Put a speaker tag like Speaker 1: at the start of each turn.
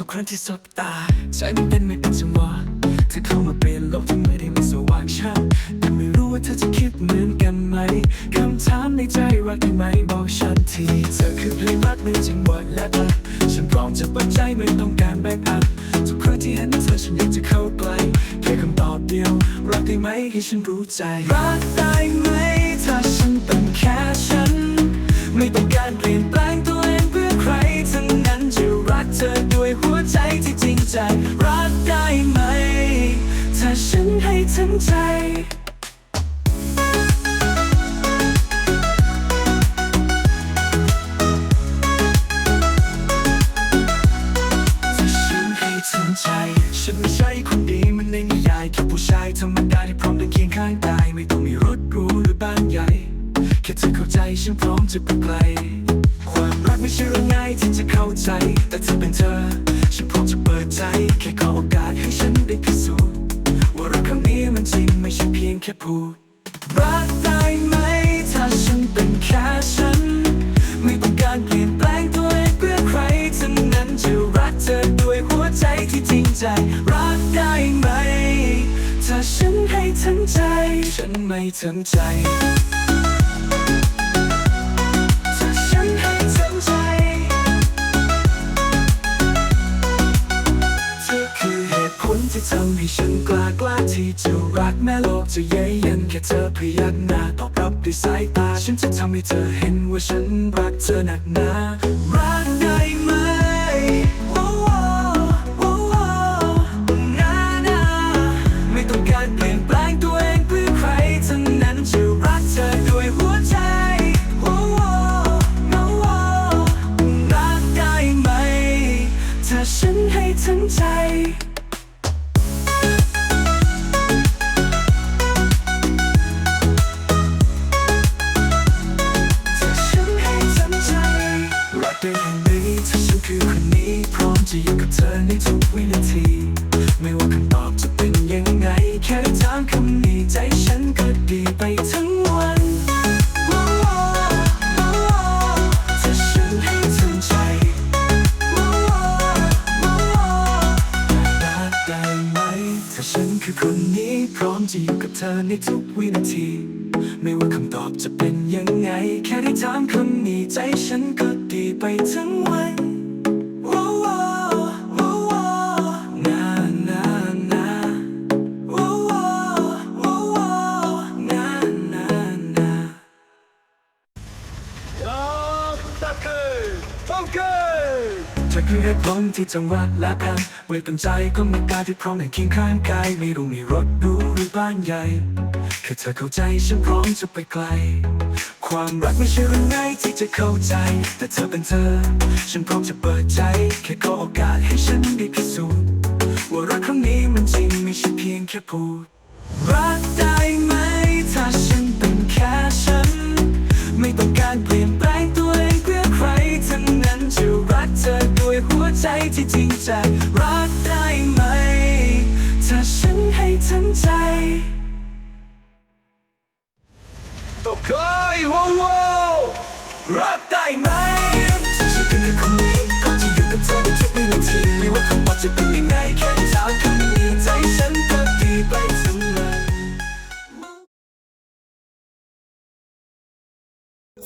Speaker 1: ทุกครั้งที่สบตาใจมันเป็นไม่เป็นจังหวะเธอเข้ามาเปลี่ยนโลกที่ไม่ได้ม่สว่างชัดแต่ไม่รู้ว่าเธอจะคิดเหมือนกันไหมคำถามในใจรักได้ไหมบอกฉันทีเธอคือเพลงรักในจังหวะและรักฉันพร้อมจะเปิดใจไม่ต้องการแบกอัพทุกครั้งที่เห็นเธอฉันอยากจะเข้าใกล้แค่คำตอบเดียวรักได้ไหมให้ฉันรู้ใจรักได้ไหมถ้าฉันเป็นแค่ฉัน ไม่ต้องการเปลี่ยนแปลง นให้ทั้งใจถ้าฉันให้ทั้งใจ ฉันไม่ใช่คนดีมันในนิยายแค่ผู้ชายธรรมดาที่พร้อมเดินเคียงข้างกาย ไม่ต้องมีรถหรูหรือบ้านใหญ่ แค่เธอเข้าใจฉันพร้อมจะไปไกล ความรักไม่ใช่เรื่องง่ายที่จะเข้าใจ แต่เธอเป็นเธอ ฉันพร้อมจะเปิดใจ แค่ขอโอกาสให้ฉันได้พิ พูด รักได้ไหม ถ้าฉันเป็นแค่ฉัน ไม่ต้องการเปลี่ยนแปลงตัวเองเพื่อใครทั้งนั้นจะรักเธอด้วยหัวใจที่จริงใจ รักได้ไหม ถ้าฉันให้ทั้งใจ ฉันไม่ทั้งใจ ทำให้ฉันกล้ากล้าที่จะรักแม้โลกจะเย้ยยันแค่เธอพยักหน้าตอบรับด้วยสายตา ฉันจะทำให้เธอเห็นว่าฉันรักเธอหนักหนารัก ได้อย่างนี้ถ้าฉันคือคนนี้ พร้อมจะอยู่กับเธอในทุกวินาที ไม่ว่าคำตอบจะเป็นยังไง แค่ถามคำนี้ใจฉันก็ดีไปทั้งวันถ้าฉันให้ทั้งใจรักได้ไหม ถ้าฉันคือคนนี้ พร้อมจะอยู่กับเธอในทุกวินาที ไม่ว่าคำตอบจะเป็นยังไง แค่ได้ถามคำนี้ใจฉันก็ดีไปทั้งวันโอ้โอ้โอ้โอ้นานานาโอ้โอ้โอ้โอ้นานานาเธอคือเหตุผลที่จังหวะและแผนเวทตั้งใจก็มีกายที่พร้อมในเคียงข้างกายไม่รู้มีรถหรูหรือบ้านใหญ่แค่เธอเข้าใจฉันพร้อมจะไปไกล ความรักไม่ใช่เรื่องง่ายที่จะเข้าใจ แต่เธอเป็นเธอ ฉันพร้อมจะเปิดใจ แค่ขอโอกาสให้ฉันได้พิสูจน์ว่ารักครั้งนี้มันจริงไม่ใช่เพียงแค่พูด รักได้ ที่จริงใจรักได้ไหม ถ้าฉันให้ทั้งใจโอ้โหว้าวรักได้ไหมฉันเป็นแค่คนนี้ก็จะอยู่กับเธอในทุกวินาทีไม่ว่าคำว่าจะเป็นยังไงแค่ถา